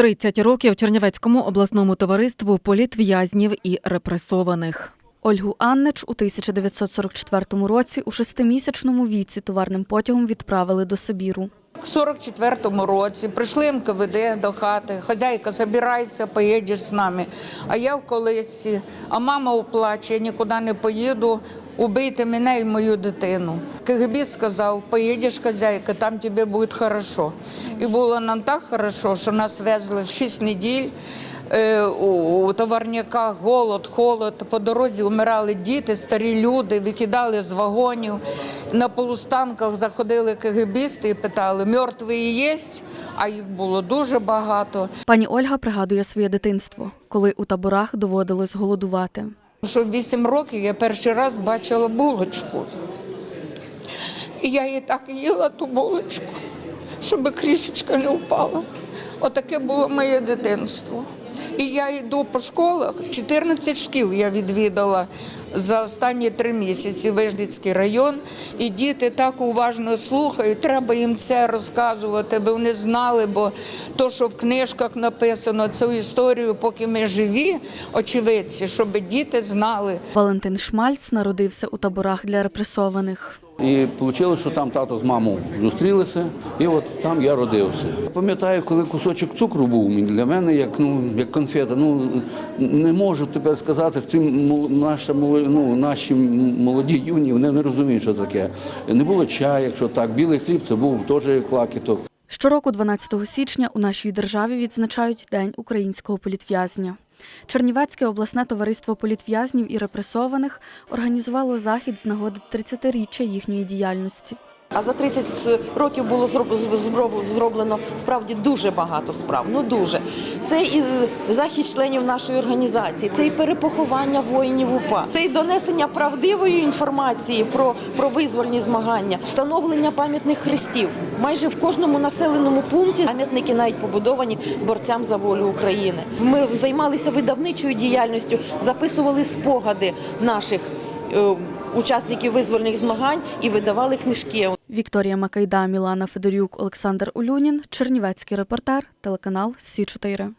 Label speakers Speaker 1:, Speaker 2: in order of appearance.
Speaker 1: 30 років Чернівецькому обласному товариству політв'язнів і репресованих.
Speaker 2: Ольгу Аннич у 1944 році у шестимісячному віці товарним потягом відправили до Сибіру.
Speaker 3: В 44-му році прийшли МКВД до хати. Хазяйка, забирайся, поїдеш з нами. А я в колисці, а мама оплаче, я нікуди не поїду. Убийте мене і мою дитину. КГБ сказав, поїдеш, хазяйка, там тобі буде хорошо. І було нам так хорошо, що нас везли 6 неділь. Е, У товарняках голод, холод. По дорозі вмирали діти, старі люди, викидали з вагонів. На полустанках заходили КГБісти і питали, мертві є? А їх було дуже багато.
Speaker 2: Пані Ольга пригадує своє дитинство, коли у таборах доводилось голодувати.
Speaker 3: Що в 8 років я перший раз бачила булочку. І я її так їла ту булочку, щоб крішечка не впала. Отаке було моє дитинство. І я йду по школах, 14 шкіл я відвідала за останні три місяці Вижницький район. І діти так уважно слухають, треба їм це розказувати, бо вони знали, бо то, що в книжках написано, цю історію, поки ми живі, очевидці, щоб діти знали.
Speaker 2: Валентин Шмальц народився у таборах для репресованих.
Speaker 4: І вийшло, що там тато з мамою зустрілися, і от там я родився. Пам'ятаю, коли кусочок цукру був для мене, як ну як конфета. Ну не можу тепер сказати, що моло- ну, наші молоді юні вони не розуміють, що таке. Не було чаю, якщо так. Білий хліб це був теж клакіток.
Speaker 2: Щороку, 12 січня, у нашій державі відзначають День українського політв'язня. Чернівецьке обласне товариство політв'язнів і репресованих організувало захід з нагоди 30-річчя їхньої діяльності.
Speaker 5: А за 30 років було зроб- зроб- зроблено справді дуже багато справ. Ну дуже це і захід членів нашої організації, це і перепоховання воїнів УПА, це і донесення правдивої інформації про, про визвольні змагання, встановлення пам'ятних хрестів. Майже в кожному населеному пункті пам'ятники навіть побудовані борцям за волю України. Ми займалися видавничою діяльністю, записували спогади наших. е, Учасників визвольних змагань і видавали книжки.
Speaker 2: Вікторія Макайда, Мілана Федорюк, Олександр Улюнін, Чернівецький репортер, телеканал Сі 4